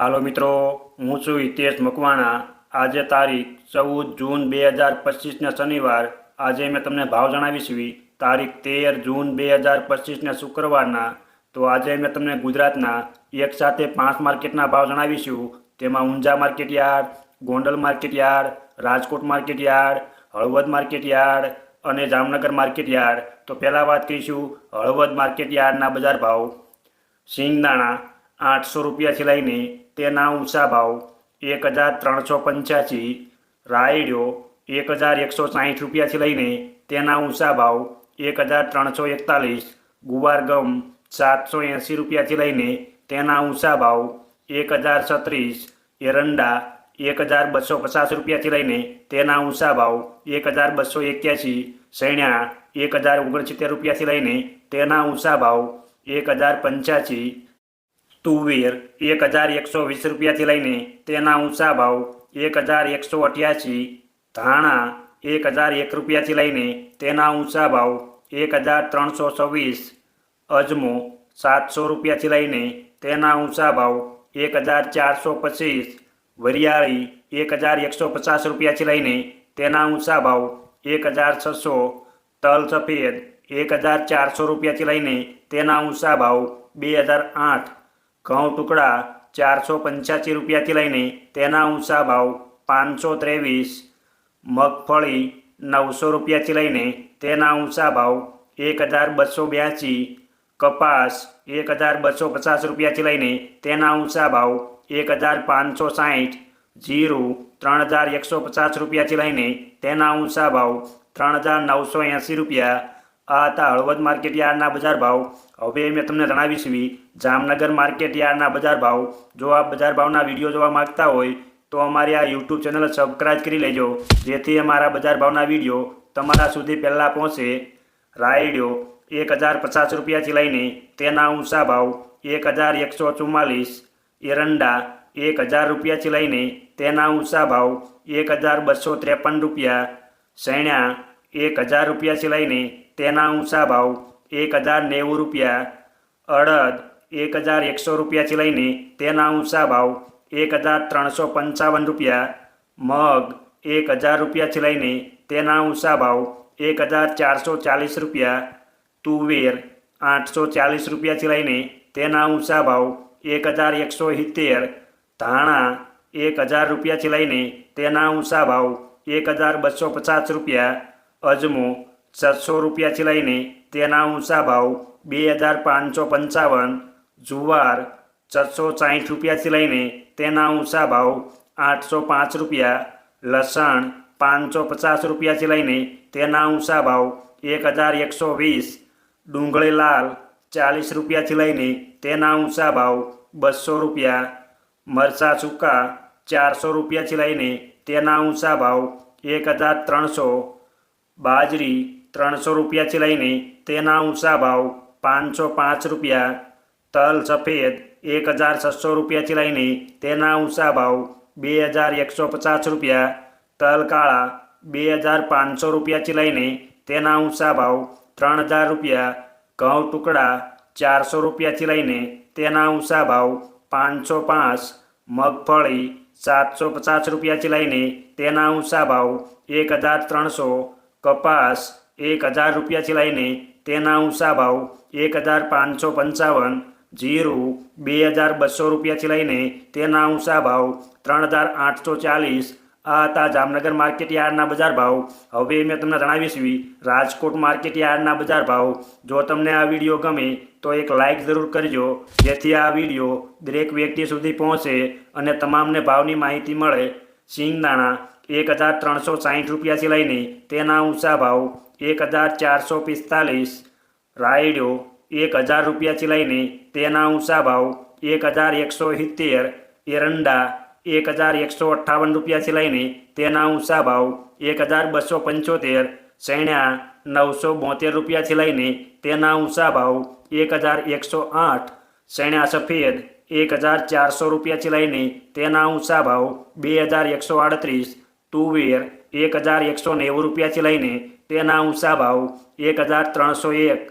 હાલો મિત્રો, હું છું હિતેશ મકવાણા. આજે તારીખ ચૌદ જૂન બે હજાર પચીસને શનિવાર. આજે મેં તમને ભાવ જણાવીશું તારીખ તેર જૂન બે હજાર પચીસને શુક્રવારના. તો આજે મેં તમને ગુજરાતના એક સાથે પાંચ માર્કેટના ભાવ જણાવીશું તેમાં Unjha market yard, Gondal market yard, Rajkot market yard, Halvad market yard અને જામનગર માર્કેટ યાર્ડ. તો પહેલાં વાત કરીશું હળવદ માર્કેટ યાર્ડના બજાર ભાવ. સિંગદાણા આઠસો રૂપિયાથી લઈને તેના ઊંચા ભાવ એક હજાર ત્રણસો પંચ્યાસી, રાયડો એક હજાર એકસો સાહીઠ રૂપિયાથી લઈને તેના ઊંચા ભાવ એક હજાર ત્રણસો એકતાલીસ ગુવાર ગમ સાતસો એંસી રૂપિયાથી લઈને તેના ઊંચા ભાવ એક હજાર છત્રીસ, એરંડા એક હજાર બસો પચાસ રૂપિયાથી લઈને તેના ઊંચા ભાવ એક હજાર બસો એક્યાસી સૈણ્યા એક હજાર ઓગણસિત્તેર રૂપિયાથી લઈને તેના ઊંચા ભાવ એક હજાર પંચ્યાસી તુવેર એક હજાર એકસો વીસ રૂપિયાથી લઈને તેના ઊંચા ભાવ એક હજાર એકસો અઠ્યાસી, ધાણા એક હજાર એક રૂપિયાથી લઈને તેના ઊંચા ભાવ એક હજાર ત્રણસો છવ્વીસ, અજમો સાતસો રૂપિયાથી લઈને તેના ઊંચા ભાવ એક હજાર ચારસો પચીસ, વરિયાળી એક હજાર એકસો પચાસ રૂપિયાથી લઈને તેના ઊંચા ભાવ એક હજાર છસો, તલ સફેદ એક હજાર ચારસો રૂપિયાથી લઈને તેના ઊંચા ભાવ બે હજાર આઠ. ઘઉં ટુકડા ચારસો પંચ્યાસી રૂપિયાથી લઈને તેના ઊંચા ભાવ પાંચસો ત્રેવીસ, મગફળી નવસો રૂપિયાથી લઈને તેના ઊંચા ભાવ એક હજાર બસો બ્યાસી, કપાસ એક હજાર બસો પચાસ રૂપિયાથી લઈને તેના ઊંચા ભાવ એક હજાર પાંચસો સાહીઠ, જીરું ત્રણ હજાર એકસો પચાસ રૂપિયાથી લઈને તેના ઊંચા ભાવ ત્રણ હજાર નવસો એંસી રૂપિયા. આ હતા હળવદ માર્કેટ યાર્ડના બજાર ભાવ. હવે મેં તમને જણાવીશું જામનગર માર્કેટ યાર્ડના બજાર ભાવ. જો આપ બજાર ભાવના વીડિયો જોવા માંગતા હોય, તો અમારી આ યુટ્યુબ ચેનલ સબસ્ક્રાઈબ કરી લેજો. જેથી અમારા બજાર ભાવના વીડિયો તમારા સુધી પહેલાં પહોંચે. રાયડો એક હજાર પચાસ રૂપિયાથી લઈને તેના ઊંચા ભાવ એક હજાર એકસો ચુમ્માલીસ. એરંડા એક હજાર રૂપિયાથી લઈને તેના ઊંચા ભાવ એક હજાર બસો ત્રેપન રૂપિયા. સૈણ્યા એક હજાર રૂપિયાથી લઈને તેના ઊંચા ભાવ એક હજાર નેવું રૂપિયા. અડદ એક હજાર એકસો રૂપિયાથી લઈને તેના ઊંચા ભાવ એક હજાર ત્રણસો પંચાવન રૂપિયા, મગ એક હજાર રૂપિયાથી લઈને તેના ઊંચા ભાવ એક હજાર ચારસો ચાલીસ રૂપિયા, તુવેર આઠસો ચાલીસ રૂપિયાથી લઈને તેના ઊંચા ભાવ એક હજાર એકસો સિત્તેર, ધાણા એક હજાર રૂપિયાથી લઈને તેના ઊંચા ભાવ એક હજાર બસો પચાસ રૂપિયા, અજમો છસો રૂપિયાથી લઈને તેના ઊંચા ભાવ બે હજાર પાંચસો પંચાવન જુવાર છસો સાહીઠ રૂપિયાથી લઈને તેના ઊંચા ભાવ આઠસો પાંચ રૂપિયા, લસણ પાંચસો પચાસ રૂપિયાથી લઈને તેના ઊંચા ભાવ એક હજાર એકસો વીસ, ડુંગળી લાલ ચાલીસ રૂપિયાથી લઈને તેના ઊંચા ભાવ બસો રૂપિયા, મરચાં સૂકા ચારસો રૂપિયાથી લઈને તેના ઊંચા ભાવ એક હજાર ત્રણસો, બાજરી ત્રણસો રૂપિયાથી લઈને તેના ઊંચા ભાવ પાંચસો પાંચ રૂપિયા તલ સફેદ એક હજાર છસો રૂપિયાથી લઈને તેના ઊંચા ભાવ બે હજાર એકસો પચાસ રૂપિયા, તલ કાળા બે હજાર પાંચસો રૂપિયાથી લઈને તેના ઊંચા ભાવ ત્રણ હજાર રૂપિયા, ઘઉં ટુકડા ચારસો રૂપિયાથી લઈને તેના ઊંચા ભાવ પાંચસો પાંચ, મગફળી સાતસો પચાસ રૂપિયાથી લઈને તેના ઊંચા ભાવ એક હજાર ત્રણસો કપાસ એક હજાર રૂપિયાથી લઈને તેના ઊંચા ભાવ એક હજાર પાંચસો પંચાવન જીરું બે હજાર બસો રૂપિયાથી લઈને તેના ઊંચા ભાવ ત્રણ હજાર આઠસો ચાલીસ. આ હતા જામનગર માર્કેટ યાર્ડના બજાર ભાવ. હવે મેં તમને જણાવીશ રાજકોટ માર્કેટ યાર્ડના બજાર ભાવ. જો તમને આ વીડિયો ગમે તો એક લાઇક જરૂર કરજો, જેથી આ વીડિયો દરેક વ્યક્તિ સુધી પહોંચે અને તમામને ભાવની માહિતી મળે. સિંગદાણા એક હજાર ત્રણસો સાહીઠ રૂપિયાથી લઈને તેના ઊંચા ભાવ એક હજાર ચારસો પિસ્તાલીસ. રાયડો એક હજાર રૂપિયાથી લઈને તેના ઊંચા ભાવ એક હજાર એકસો સિત્તેર, એરંડા એક હજાર એકસો અઠ્ઠાવન રૂપિયાથી લઈને તેના ઊંચા ભાવ એક હજાર બસો પંચોતેર સૈણ્યા નવસો બોતેર રૂપિયાથી લઈને તેના ઊંચા ભાવ એક હજાર એકસો આઠ સૈણ્યા સફેદ એક હજાર ચારસો રૂપિયાથી લઈને તેના ઊંચા ભાવ બે હજાર એકસો આડત્રીસ, તુવેર એક હજાર એકસો નેવું રૂપિયાથી લઈને તેના ઊંચા ભાવ એક હજાર ત્રણસો એક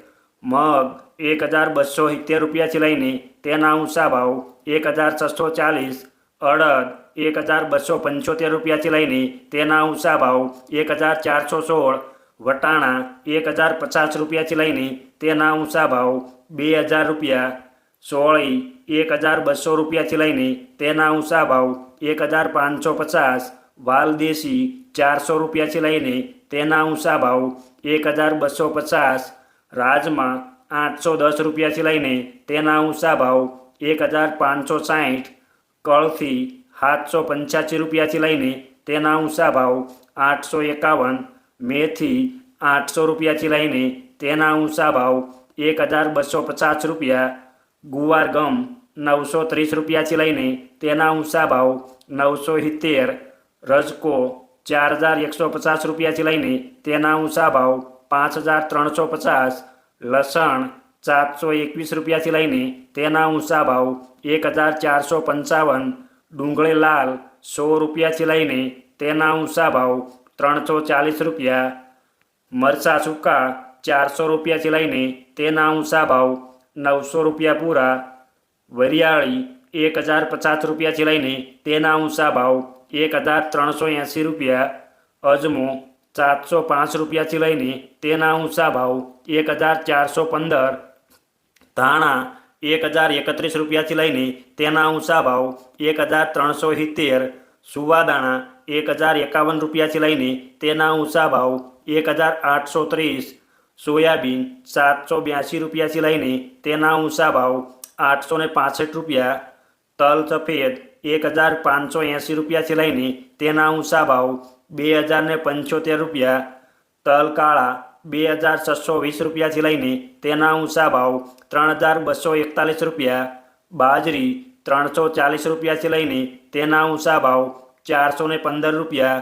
મગ એક હજાર બસો સિત્તેર રૂપિયાથી લઈને તેના ઊંચા ભાવ એક હજાર છસો ચાલીસ, અડદ એક હજાર બસો પંચોતેર રૂપિયાથી લઈને તેના ઊંચા ભાવ એક હજાર ચારસો સોળ, વટાણા એક હજાર પચાસ રૂપિયાથી લઈને તેના ઊંચા ભાવ બે હજાર રૂપિયા, સોળી એક હજાર બસો રૂપિયાથી લઈને તેના ઊંચા ભાવ એક હજાર પાંચસો પચાસ, વાલદેશી ચારસો રૂપિયાથી લઈને તેના ઊંચા ભાવ એક હજાર બસો પચાસ રાજમાં આઠસો દસ રૂપિયાથી લઈને તેના ઊંચા ભાવ એક હજાર પાંચસો સાઠ કળથી સાતસો પંચ્યાસી રૂપિયાથી લઈને તેના ઊંચા ભાવ આઠસો એકાવન, મેથી આઠસો રૂપિયાથી લઈને તેના ઊંચા ભાવ એક હજાર બસો પચાસ રૂપિયા, ગુવાર ગમ નવસો ત્રીસ રૂપિયાથી લઈને તેના ઊંચા ભાવ નવસો સિત્તેર, રજકો ચાર હજાર એકસો પચાસ રૂપિયાથી લઈને તેના ઊંચા ભાવ પાંચ હજાર ત્રણસો પચાસ, લસણ સાતસો એકવીસ રૂપિયાથી લઈને તેના ઊંચા ભાવ એક હજાર ચારસો પંચાવન, ડુંગળી લાલ સો રૂપિયાથી લઈને તેના ઊંચા ભાવ ત્રણસો ચાલીસ રૂપિયા, મરચા સૂકા ચારસો રૂપિયાથી લઈને તેના ઊંચા ભાવ નવસો રૂપિયા પૂરા, વરિયાળી એક હજાર પચાસ રૂપિયાથી લઈને તેના ઊંચા ભાવ એક હજાર ત્રણસો એંસી રૂપિયા, અજમો સાતસો પાંચ રૂપિયાથી લઈને તેના ઊંચા ભાવ એક હજાર ચારસો પંદર, ધાણા એક હજાર એકત્રીસ રૂપિયાથી લઈને તેના ઊંચા ભાવ એક હજાર ત્રણસો સિત્તેર, સુવાદાણા એક હજાર એકાવન રૂપિયાથી લઈને તેના ઊંચા ભાવ એક હજાર આઠસો ત્રીસ, સોયાબીન સાતસો બ્યાસી રૂપિયાથી લઈને તેના ઊંચા ભાવ આઠસો ને પાસઠ રૂપિયા, તલ સફેદ એક હજાર પાંચસો એંસી રૂપિયાથી લઈને તેના ઊંચા ભાવ બે હજાર ને પંચોતેર રૂપિયા તલ કાળા બે હજાર છસો વીસ રૂપિયાથી લઈને તેના ઊંચા ભાવ ત્રણ હજાર બસો એકતાલીસ રૂપિયા, બાજરી ત્રણસો ચાલીસ રૂપિયાથી લઈને તેના ઊંચા ભાવ ચારસો પંદર રૂપિયા,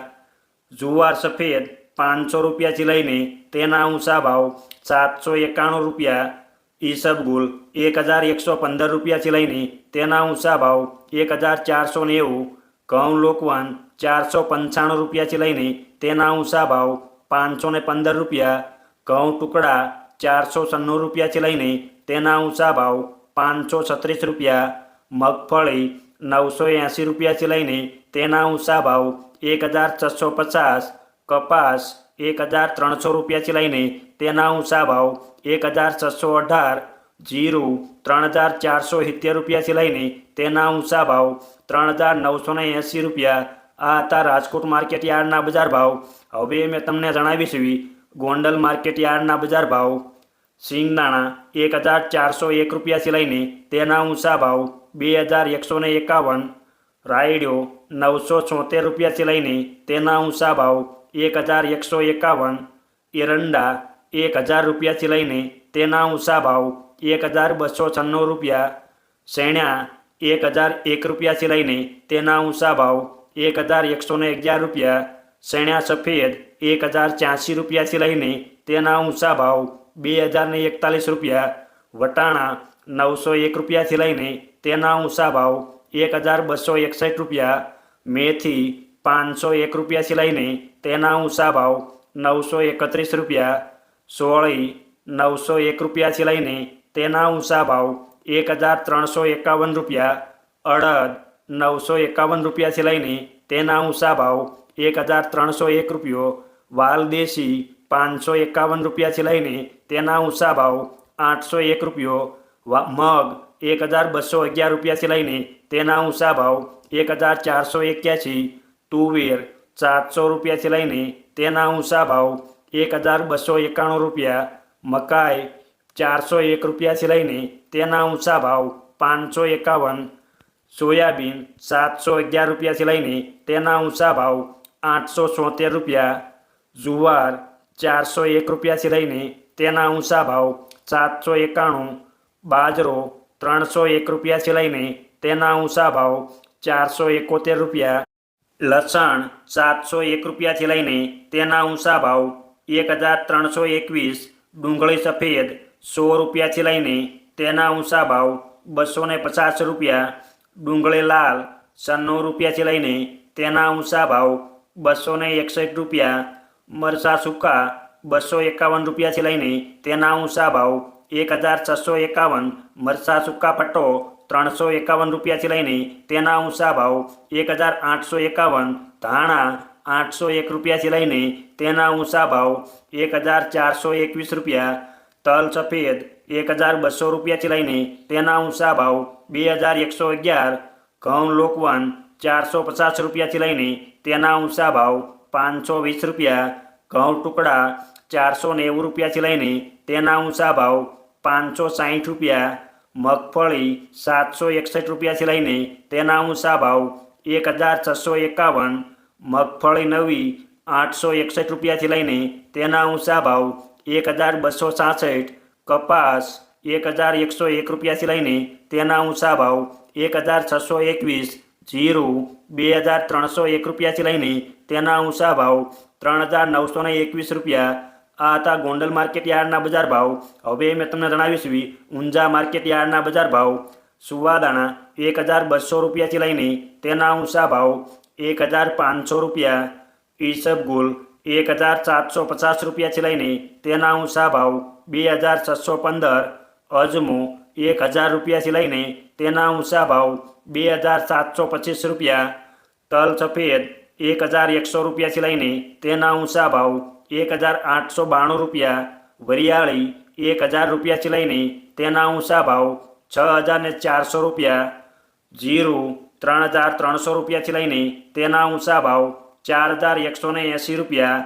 જુવાર સફેદ પાંચસો રૂપિયાથી લઈને તેના ઊંચા ભાવ સાતસો એકાણું રૂપિયા, ઈસબગુલ એક હજાર એકસો પંદર રૂપિયાથી લઈને તેના ઊંચા ભાવ એક હજાર ચારસો નેવું, ઘઉં લોકવાન ચારસો પંચાણું રૂપિયાથી લઈને તેના ઊંચા ભાવ પાંચસો પંદર રૂપિયા, ઘઉં ટુકડા ચારસો સન્નું રૂપિયાથી લઈને તેના ઊંચા ભાવ પાંચસો છત્રીસ રૂપિયા, મગફળી નવસો એંસી રૂપિયાથી લઈને તેના ઊંચા ભાવ એક હજાર છસો પચાસ, કપાસ એક હજાર ત્રણસો રૂપિયાથી લઈને તેના ઊંચા ભાવ એક હજાર છસો અઢાર, જીરું ત્રણ હજાર ચારસો સિત્તેર રૂપિયાથી લઈને તેના ઊંચા ભાવ ત્રણ હજાર નવસો એંસી રૂપિયા આ હતા રાજકોટ માર્કેટ યાર્ડના બજાર ભાવ. હવે મેં તમને જણાવીશું ગોંડલ માર્કેટ યાર્ડના બજાર ભાવ. સિંગદાણા એક હજાર ચારસો એક રૂપિયાથી લઈને તેના ઊંચા ભાવ બે હજાર એકસો ને એકાવન. રાયડ્યો નવસો છોતેર રૂપિયાથી લઈને તેના ઊંચા ભાવ એક હજાર એકસો એકાવન. એરંડા એક હજાર રૂપિયાથી લઈને તેના ઊંચા ભાવ એક હજાર બસો છન્નું રૂપિયા. શેણ્યા એક હજાર એક રૂપિયાથી લઈને તેના ઊંચા ભાવ એક હજાર એકસો ને અગિયાર રૂપિયા શેણ્યા સફેદ એક હજાર ત્યાંસી રૂપિયાથી લઈને તેના ઊંચા ભાવ બે હજાર ને એકતાલીસ રૂપિયા, વટાણા નવસો એક રૂપિયાથી લઈને તેના ઊંચા ભાવ એક હજાર બસો એકસઠ રૂપિયા, મેથી પાંચસો એક રૂપિયાથી લઈને તેના ઊંચા ભાવ નવસો એકત્રીસ રૂપિયા, સોળી નવસો એક રૂપિયાથી લઈને તેના ઊંચા ભાવ એક હજાર ત્રણસો એકાવન રૂપિયા, અડદ નવસો એકાવન રૂપિયાથી લઈને તેના ઊંચા ભાવ એક હજાર ત્રણસો એક રૂપિયો વાલદેશી પાંચસો એકાવન રૂપિયાથી લઈને તેના ઊંચા ભાવ આઠસો એક રૂપિયો મગ એક હજાર બસો અગિયાર રૂપિયાથી લઈને તેના ઊંચા ભાવ એક હજાર ચારસો એક્યાસી, તુવેર સાતસો રૂપિયાથી લઈને તેના ઊંચા ભાવ એક હજાર બસો એકાણું રૂપિયા, મકાઈ ચારસો એક રૂપિયાથી લઈને તેના ઊંચા ભાવ પાંચસો એકાવન સોયાબીન સાતસો અગિયાર રૂપિયાથી લઈને તેના ઊંચા ભાવ આઠસો છોતેર રૂપિયા, જુવાર ચારસો એક રૂપિયાથી લઈને તેના ઊંચા ભાવ સાતસો એકાણું, બાજરો ત્રણસો એક રૂપિયાથી લઈને તેના ઊંચા ભાવ ચારસો એકોતેર રૂપિયા, લસણ સાતસો એક રૂપિયાથી લઈને તેના ઊંચા ભાવ એક હજાર ત્રણસો એકવીસ, ડુંગળી સફેદ સો રૂપિયાથી લઈને તેના ઊંચા ભાવ બસો પચાસ રૂપિયા ડુંગળી લાલ સન્નું રૂપિયાથી લઈને તેના ઊંચા ભાવ બસો ને એકસઠ રૂપિયા, મરચા સૂકા બસો એકાવન રૂપિયાથી લઈને તેના ઊંચા ભાવ એક હજાર છસો એકાવન મરસા સૂકા પટ્ટો ત્રણસો એકાવન રૂપિયાથી લઈને તેના ઊંચા ભાવ એક હજાર આઠસો એકાવન, ધાણા આઠસો એક રૂપિયાથી લઈને તેના ઊંચા ભાવ એક હજાર ચારસો એકવીસ રૂપિયા, તલ સફેદ એક હજાર બસો રૂપિયાથી લઈને તેના ઊંચા ભાવ બે હજાર એકસો અગિયાર, ઘઉં લોકવન ચારસો પચાસ રૂપિયાથી લઈને તેના ઊંચા ભાવ પાંચસો વીસ રૂપિયા, ઘઉં ટુકડા ચારસો નેવું રૂપિયાથી લઈને તેના ઊંચા ભાવ પાંચસો સાહીઠ રૂપિયા, મગફળી સાતસો એકસઠ રૂપિયાથી લઈને તેના ઊંચા ભાવ એક હજાર છસો એકાવન, મગફળી નવી આઠસો એકસઠ રૂપિયાથી લઈને તેના ઊંચા ભાવ એક હજાર બસો છાસઠ કપાસ એક હજાર એકસો એક રૂપિયાથી લઈને તેના ઊંચા ભાવ એક હજાર છસો એકવીસ જીરું બે હજાર ત્રણસો એક રૂપિયાથી લઈને તેના ઊંચા ભાવ ત્રણ હજાર નવસો ને એકવીસ રૂપિયા આ હતા ગોંડલ માર્કેટ યાર્ડના બજાર ભાવ હવે મેં તમને જણાવીશ વી ઊંઝા માર્કેટ યાર્ડના બજાર ભાવ સુવાદાણા એક હજાર બસો રૂપિયાથી લઈને તેના ઊંચા ભાવ એક હજાર પાંચસો રૂપિયા ઈસબગુલ એક હજાર સાતસો પચાસ રૂપિયાથી લઈને તેના ઊંચા ભાવ બે હજાર છસો પંદર અજમો એક હજાર રૂપિયાથી લઈને તેના ઊંચા ભાવ બે હજાર સાતસો પચીસ રૂપિયા, તલ સફેદ એક હજાર એકસો રૂપિયાથી લઈને તેના ઊંચા ભાવ એક હજાર આઠસો બાણું રૂપિયા, વરિયાળી એક હજાર રૂપિયાથી લઈને તેના ઊંચા ભાવ છ હજાર ને ચારસો રૂપિયા, જીરું ત્રણ હજાર ત્રણસો રૂપિયાથી લઈને તેના ઊંચા ભાવ ચાર હજાર એકસો ને એંસી રૂપિયા